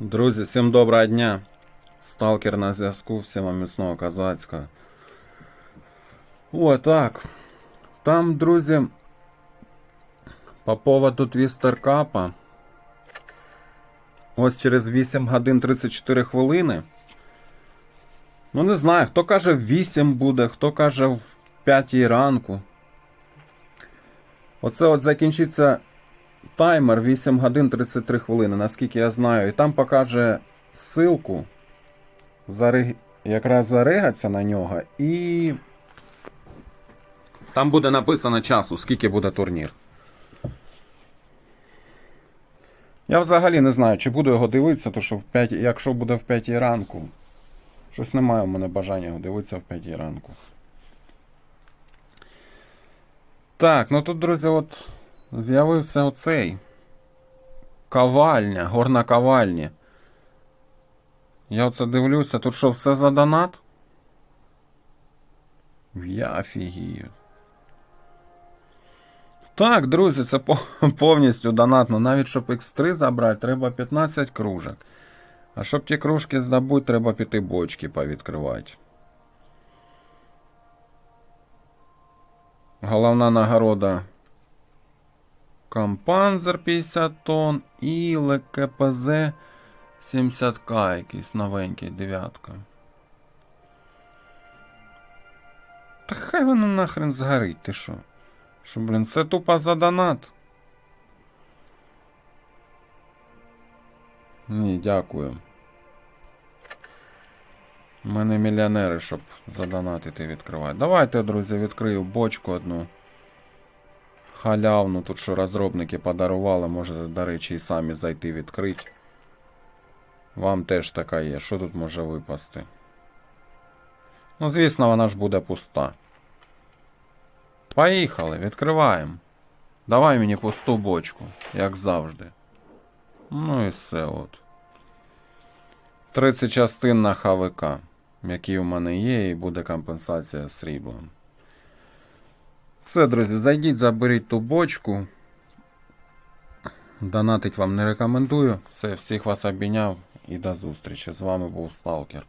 Друзі, всім доброго дня. Сталкер на зв'язку, всім вам міцного козацького. О, так. Там, друзі, по поводу твістеркапа. Ось через 8 годин 34 хвилини. Ну, не знаю, хто каже в 8 буде, хто каже в 5 ранку. Оце от закінчиться таймер 8 годин 33 хвилини, наскільки я знаю. І там покаже ссылку. Зарег... Якраз зарегаться на нього. І. Там буде написано часу, скільки буде турнір. Я взагалі не знаю, чи буду його дивитися, то що в 5... якщо буде в 5 ранку. Щось немає у мене бажання його дивитися в 5 ранку. Так, ну тут, друзі, от з'явився оцей. Ковальня, горна ковальня. Я оце дивлюся, тут що, все за донат? Я офігію. Так, друзі, це по- повністю донатно. Навіть щоб X3 забрати, треба 15 кружок. А щоб ті кружки здобути, треба піти бочки повідкривати. Головна нагорода Кампанзер 50 тонн і ЛКПЗ 70к якийсь новенький, дев'ятка. Та хай воно нахрен згорить, ти що? Що, блін, це тупо за донат. Ні, дякую. У мене мільйонери, щоб задонатити відкривати. Давайте, друзі, відкрию бочку одну. Халявну, тут що розробники подарували, можете, до речі, і самі зайти відкрити. Вам теж така є. Що тут може випасти? Ну, звісно, вона ж буде пуста. Поїхали, відкриваємо. Давай мені пусту бочку, як завжди. Ну і все от. 30 частин на ХВК, які у мене є, і буде компенсація сріблом. Все, друзі, зайдіть, заберіть ту бочку. Донатить вам не рекомендую. Все, всіх вас обійняв і до зустрічі. З вами був Сталкер.